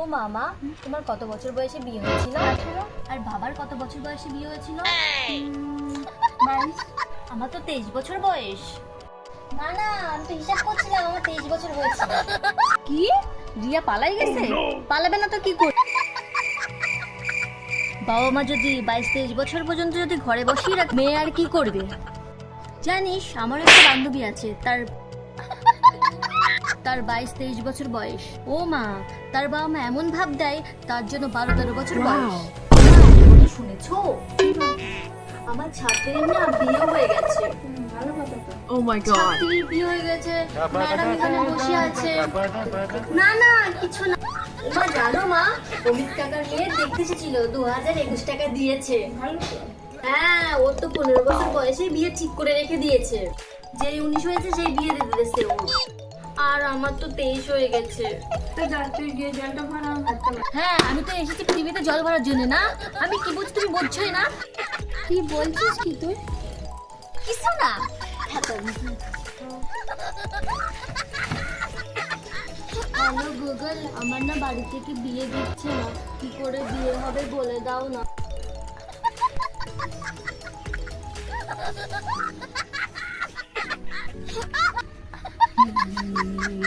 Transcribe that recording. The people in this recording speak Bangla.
ও মামা তোমার কত বছর বয়সে বিয়ে হয়েছিল? আর বাবার কত বছর বয়সে বিয়ে হয়েছিল? আমার তো তেইশ বছর বয়স। না না আমি তো হিসাব করছিলাম আমার তেইশ বছর হয়েছে। কি? রিয়া পালাই গেছে? পালাবে না তো কি কর বাবা মা যদি বাইশ তেইশ বছর পর্যন্ত যদি ঘরে বসিয়ে রাখ মেয়ে আর কি করবে? জানিস আমার একটা বান্ধবী আছে তার তার বাইশ তেইশ বছর বয়স। ও মা তার বাবা মা এমন ভাব দেয় তার জন্য বারো তেরো বছর বয়স। মা, শুনেছো? আমার ছাত্রীর না বিয়ে হয়ে গেছে। ভালো কথা তো my বিয়ে হয়ে গেছে। ম্যাডাম এখানে বসে আছে। না না কিছু না। মা জানো মা অমিত কাকার মেয়ে দেখতে এসেছিল দু হাজার একুশ টাকা দিয়েছে। হ্যাঁ ওর তো পনেরো বছর বয়সে বিয়ে ঠিক করে রেখে দিয়েছে। যেই উনিশ হয়েছে সেই বিয়ে দিয়ে দিয়েছে ও। আর আমার তো তেইশ হয়ে গেছে। তো যা গিয়ে জলটা ভরা হ্যাঁ আমি তো এসেছি পৃথিবীতে জল ভরার জন্য না? আমি কি বলছি তুমি বলছোই না? কি বলছিস কি তুই? কিছু না। হ্যালো গুগল আমার না বাড়ি থেকে বিয়ে দিচ্ছে না। কি করে বিয়ে হবে বলে দাও না। 嗯。